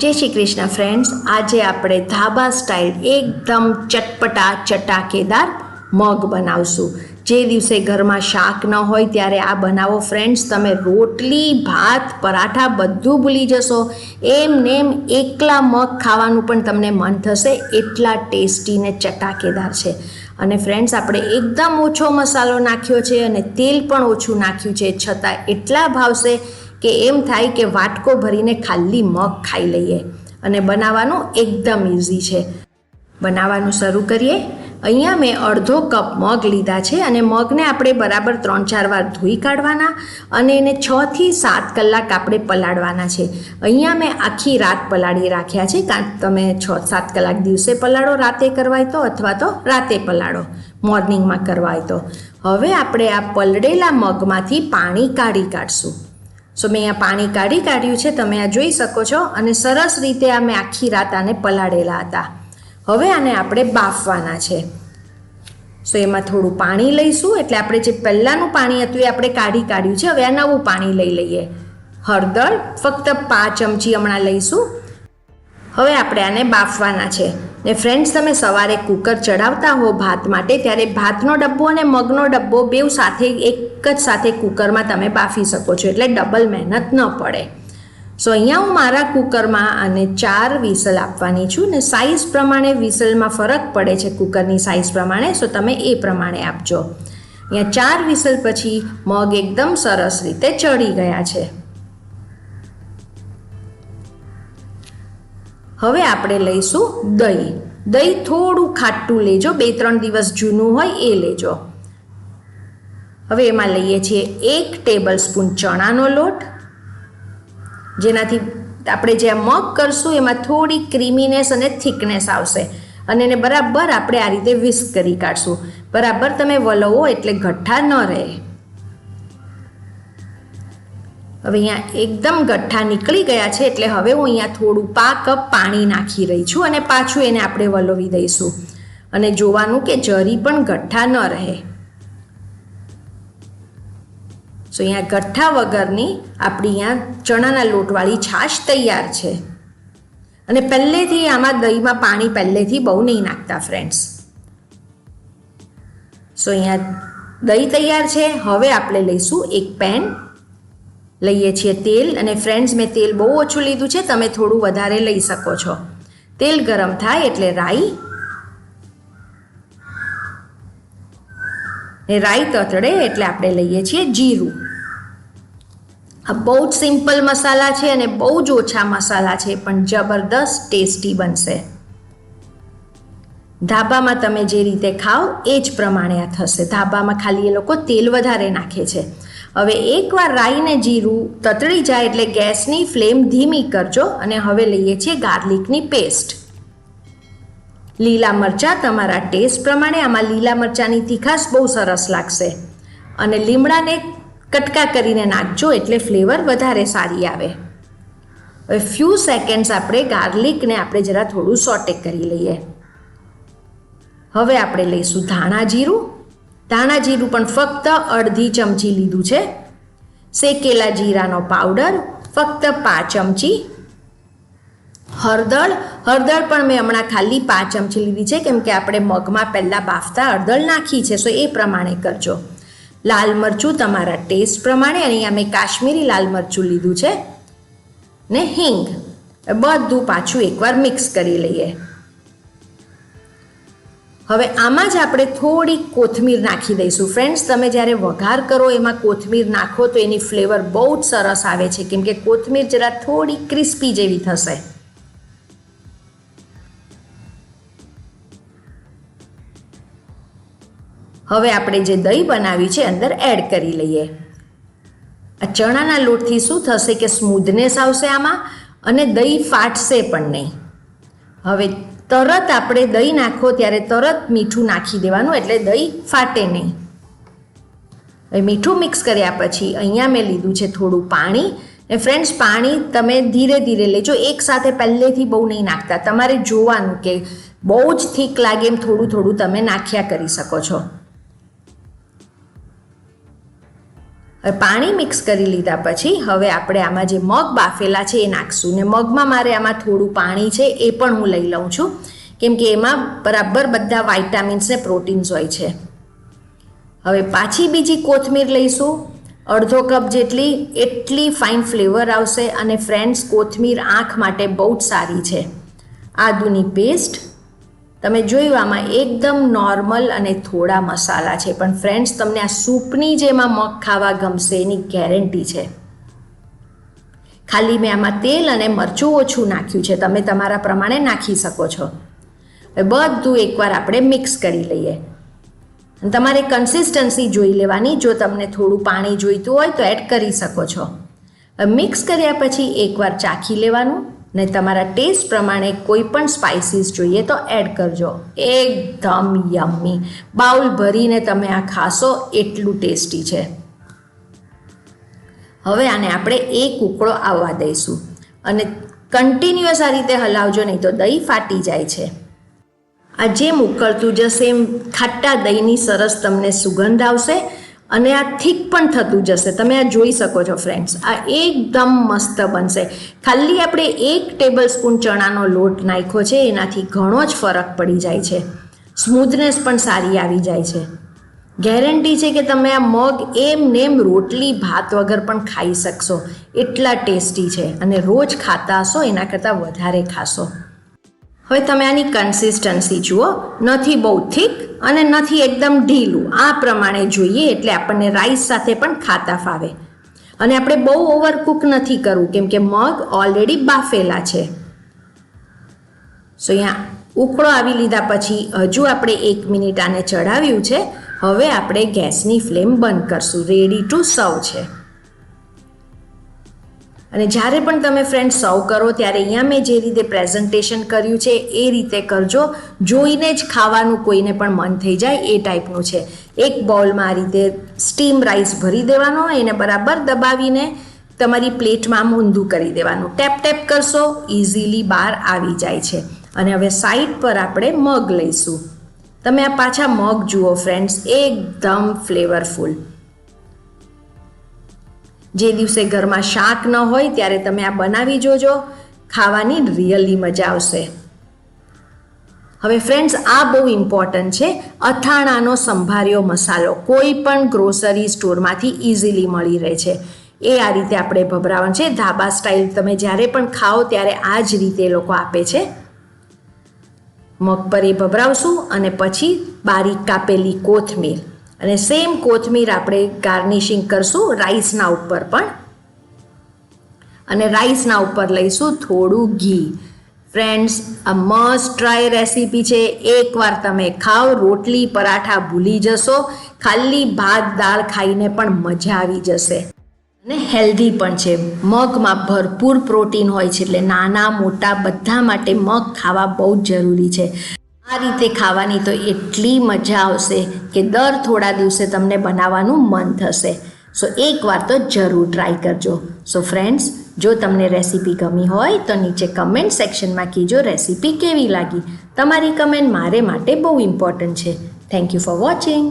જય શ્રી કૃષ્ણ ફ્રેન્ડ્સ આજે આપણે ધાબા સ્ટાઇલ એકદમ ચટપટા ચટાકેદાર મગ બનાવશું. જે દિવસે ઘરમાં શાક ન હોય ત્યારે આ બનાવો ફ્રેન્ડ્સ તમે રોટલી, ભાત, પરાઠા બધું ભૂલી જશો. એમ નેમ એકલા મગ ખાવાનું પણ તમને મન થશે. એટલા ટેસ્ટી ને ચટાકેદાર છે. અને ફ્રેન્ડ્સ આપણે એકદમ ઓછો મસાલો નાખ્યો છે અને તેલ પણ ઓછું નાખ્યું છે. છતાં એટલા ભાવશે કે એમ થાય કે વાટકો ભરીને ખાલી મગ ખાઈ લઈએ. અને બનાવવાનું એકદમ ઇઝી છે. બનાવવાનું શરૂ કરીએ. અહીંયા મેં અડધો કપ મગ લીધા છે અને મગને આપણે બરાબર ત્રણ ચાર વાર ધોઈ કાઢવાના અને એને છથી સાત કલાક આપણે પલાળવાના છે. અહીંયા મેં આખી રાત પલાળી રાખ્યા છે. કાં, તમે છ સાત કલાક દિવસે પલાળો, રાતે કરવાય તો અથવા તો રાતે પલાળો, મોર્નિંગમાં કરવાય તો. હવે આપણે આ પલળેલા મગમાંથી પાણી કાઢી કાઢશું. સો મેં અહીંયા પાણી કાઢી કાઢ્યું છે, તમે આ જોઈ શકો છો અને સરસ રીતે આ મેં આખી રાત આને પલાળેલા હતા. હવે આને આપણે બાફવાના છે. સો એમાં થોડું પાણી લઈશું, એટલે આપણે જે પહેલાંનું પાણી હતું એ આપણે કાઢી કાઢ્યું છે, હવે આ નવું પાણી લઈ લઈએ. હળદર ફક્ત પાંચ ચમચી હમણાં લઈશું. હવે આપણે આને બાફવાના છે. ને ફ્રેન્ડ્સ તમે સવારે કુકર ચડાવતા હો ભાત માટે, ત્યારે ભાતનો ડબ્બો અને મગનો ડબ્બો બેવ સાથે, એક જ સાથે કુકરમાં તમે બાફી શકો છો, એટલે ડબલ મહેનત ન પડે. સો અહીંયા હું મારા કુકરમાં આને ચાર વિસલ આપવાની છું ને સાઇઝ પ્રમાણે વિસલમાં ફરક પડે છે કુકરની સાઇઝ પ્રમાણે સો તમે એ પ્રમાણે આપજો. અહીંયા ચાર વિસલ પછી મગ એકદમ સરસ રીતે ચડી ગયા છે. હવે આપણે લઈશું દહીં. દહીં થોડું ખાટું લેજો, બે ત્રણ દિવસ જૂનું હોય એ લેજો. હવે એમાં લઈએ છીએ એક ટેબલ સ્પૂન ચણાનો લોટ. જેનાથી આપણે જે મગ કરશું એમાં થોડી ક્રીમીનેસ અને થિકનેસ આવશે. અને એને બરાબર આપણે આ રીતે વિસ્ક કરી કાઢશું. બરાબર તમે વલવો એટલે ગઠ્ઠા ન રહે. હવે અહીંયા એકદમ ગઠ્ઠા નીકળી ગયા છે એટલે હવે હું અહીંયા થોડું પા કપ પાણી નાખી રહી છું અને પાછું એને આપણે વલોવી દઈશું. અને જોવાનું કે જરી પણ ગઠ્ઠા ન રહે. સો અહીંયા ગઠ્ઠા વગરની આપણી અહીંયા ચણાના લોટવાળી છાશ તૈયાર છે. અને પહેલેથી આમાં દહીંમાં પાણી પહેલેથી બહુ નહીં નાખતા ફ્રેન્ડ્સ સો અહીંયા દહીં તૈયાર છે. હવે આપણે લઈશું એક પેન લઈએ છીએ તેલ અને ફ્રેન્ડ્સ મેં તેલ બહુ ઓછું લીધું છે, તમે થોડું વધારે લઈ શકો છો. તેલ ગરમ થાય એટલે રાઈ ને રાઈ તતડે એટલે આપણે લઈએ છીએ જીરું. આ બહુ જ સિમ્પલ મસાલા છે અને બહુ જ ઓછા મસાલા છે, પણ જબરદસ્ત ટેસ્ટી બનશે. ધાબામાં તમે જે રીતે ખાઓ એ જ પ્રમાણે આ થશે. ધાબામાં ખાલી એ લોકો તેલ વધારે નાખે છે. હવે એકવાર રાઈને જીરું તતળી જાય એટલે ગેસની ફ્લેમ ધીમી કરજો અને હવે લઈએ છીએ ગાર્લિકની પેસ્ટ. લીલા મરચાં તમારા ટેસ્ટ પ્રમાણે આમાં લીલા મરચાંની તીખાશ બહુ સરસ લાગશે. અને લીમડાને કટકા કરીને નાખજો એટલે ફ્લેવર વધારે સારી આવે. હવે ફ્યુ સેકન્ડ્સ આપણે ગાર્લિકને આપણે જરા થોડું સોટે કરી લઈએ. હવે આપણે લઈશું ધાણા જીરું. ધાણા જીરું પણ ફક્ત અડધી ચમચી લીધું છે. શેકેલા જીરાનો પાવડર ફક્ત પાંચ ચમચી. હળદર હળદર પણ મેં હમણાં ખાલી પાંચ ચમચી લીધી છે, કેમ કે આપણે મગમાં પહેલાં બાફતા હળદર નાખી છે, સો એ પ્રમાણે કરજો. લાલ મરચું તમારા ટેસ્ટ પ્રમાણે અહીંયા મેં કાશ્મીરી લાલ મરચું લીધું છે. ને હિંગ, બધું પાછું એકવાર મિક્સ કરી લઈએ. હવે આમાં જ આપણે થોડી કોથમીર નાખી દઈશું. ફ્રેન્ડ્સ તમે જ્યારે વઘાર કરો એમાં કોથમીર નાખો તો એની ફ્લેવર બહુ જ સરસ આવે છે. કેમ કે કોથમીર જરા થોડી ક્રિસ્પી જેવી થશે. હવે આપણે જે દહીં બનાવ્યું છે અંદર એડ કરી લઈએ. આ ચણાના લોટથી શું થશે કે સ્મૂધનેસ આવશે આમાં અને દહીં ફાટશે પણ નહીં. હવે તરત આપણે દહીં નાખો, ત્યારે તરત મીઠું નાખી દેવાનું, એટલે દહીં ફાટે નહીં. હવે મીઠું મિક્સ કર્યા પછી અહીંયા મેં લીધું છે થોડું પાણી. ને ફ્રેન્ડ્સ પાણી તમે ધીરે ધીરે લેજો. એક સાથે પહેલેથી બહુ નહીં નાખતા. તમારે જોવાનું કે બહુ જ થીક લાગે એમ થોડું થોડું તમે નાખ્યા કરી શકો છો. પાણી મિક્સ કરી લીધા પછી હવે આપણે આમાં જે મગ બાફેલા છે એ નાખશું. ને મગમાં મારે આમાં થોડું પાણી છે એ પણ હું લઈ લઉં છું. કેમ કે એમાં બરાબર બધા વાઇટામિન્સ ને પ્રોટીન્સ હોય છે. હવે પાછી બીજી કોથમીર લઈશું. અડધો કપ જેટલી, એટલી ફાઇન ફ્લેવર આવશે અને ફ્રેન્ડ્સ કોથમીર આંખ માટે બહુ જ સારી છે. આદુની પેસ્ટ તમે જોયું આમાં એકદમ નોર્મલ અને થોડા મસાલા છે, પણ ફ્રેન્ડ્સ તમને આ સૂપની જેમાં મગ ખાવા ગમશે એની ગેરંટી છે. ખાલી મેં આમાં તેલ અને મરચું ઓછું નાખ્યું છે, તમે તમારા પ્રમાણે નાખી શકો છો. બધું એકવાર આપણે મિક્સ કરી લઈએ. તમારે કન્સિસ્ટન્સી જોઈ લેવાની, જો તમને થોડું પાણી જોઈતું હોય તો એડ કરી શકો છો. મિક્સ કર્યા પછી એકવાર ચાખી લેવાનું. ને તમારા ટેસ્ટ પ્રમાણે કોઈ પણ સ્પાઇસીસ જોઈએ તો એડ કરજો. એકદમ યમ્મી બાઉલ ભરીને તમે આ ખાશો એટલું ટેસ્ટી છે. હવે આને આપણે એક ઉકળો આવવા દઈશું. અને કન્ટિન્યુઅસ આ રીતે હલાવજો, નહીં તો દહીં ફાટી જાય છે. આ જેમ ઉકળતું જશે એમ ખાટા દહીંની સરસ તમને સુગંધ આવશે. અને આ થીક પણ થતું જશે. તમે આ જોઈ શકો છો ફ્રેન્ડ્સ આ એકદમ મસ્ત બનશે. ખાલી આપણે એક ટેબલ સ્પૂન ચણાનો લોટ નાખ્યો છે, એનાથી ઘણો જ ફરક પડી જાય છે. સ્મૂથનેસ પણ સારી આવી જાય છે. ગેરંટી છે કે તમે આ મગ એમ નેમ રોટલી, ભાત વગર પણ ખાઈ શકશો. એટલા ટેસ્ટી છે અને રોજ ખાતા હશો, એના કરતાં વધારે ખાશો. હવે તમે આની કન્સિસ્ટન્સી જુઓ. નથી બહુ થીક અને નથી એકદમ ઢીલું. આ પ્રમાણે જોઈએ એટલે આપણને રાઈસ સાથે પણ ખાતા ફાવે. અને આપણે બહુ ઓવરકુક નથી કરવું, કેમ કે મગ ઓલરેડી બાફેલા છે. સો અહીંયા ઉકળો આવી લીધા પછી હજુ આપણે એક મિનિટ આને ચડાવ્યું છે. હવે આપણે ગેસની ફ્લેમ બંધ કરશું. રેડી ટુ સર્વ છે. અને જ્યારે પણ તમે ફ્રેન્ડ સર્વ કરો, ત્યારે અહીંયા મેં જે રીતે પ્રેઝન્ટેશન કર્યું છે, એ રીતે કરજો. જોઈને જ ખાવાનું કોઈને પણ મન થઈ જાય એ ટાઈપનું છે. એક બાઉલમાં આ રીતે સ્ટીમ રાઈસ ભરી દેવાનો, એને બરાબર દબાવીને તમારી પ્લેટમાં ઊંધું કરી દેવાનું. ટેપ ટેપ કરશો ઇઝીલી બહાર આવી જાય છે. અને હવે સાઈડ પર આપણે મગ લઈશું. તમે આ પાછા મગ જુઓ ફ્રેન્ડ્સ એકદમ ફ્લેવરફુલ જે દિવસે ઘરમાં શાક ન હોય ત્યારે તમે આ બનાવી જોજો. ખાવાની રિયલી મજા આવશે. હવે ફ્રેન્ડ્સ આ બહુ ઇમ્પોર્ટન્ટ છે. અથાણાનો સંભાર્યો મસાલો કોઈ પણ ગ્રોસરી સ્ટોરમાંથી ઇઝીલી મળી રહે છે. એ આ રીતે આપણે ભભરાવાનું છે. ધાબા સ્ટાઇલ તમે જ્યારે પણ ખાઓ ત્યારે આ જ રીતે લોકો આપે છે. મગ પર એ ભભરાવશું અને પછી બારીક કાપેલી કોથમીર. અને સેમ કોથમીર આપણે ગાર્નિશિંગ કરશું રાઈસના ઉપર પણ. અને રાઈસના ઉપર લઈશું થોડું ઘી. ફ્રેન્ડ્સ આ મસ્ટ ટ્રાય રેસીપી છે. એકવાર તમે ખાઓ, રોટલી, પરાઠા ભૂલી જશો. ખાલી ભાત, દાળ ખાઈને પણ મજા આવી જશે. અને હેલ્ધી પણ છે. મગમાં ભરપૂર પ્રોટીન હોય છે એટલે નાના, મોટા, બધા માટે મગ ખાવા બહુ જ જરૂરી છે. આ રીતે ખાવાની તો એટલી મજા આવશે કે દર થોડા દિવસે તમને બનાવવાનું મન થશે. સો એકવાર તો જરૂર ટ્રાય કરજો. સો ફ્રેન્ડ્સ જો તમને રેસીપી ગમી હોય તો નીચે કમેન્ટ સેક્શનમાં કીજો રેસીપી કેવી લાગી. તમારી કમેન્ટ મારે માટે બહુ ઇમ્પોર્ટન્ટ છે. Thank you for watching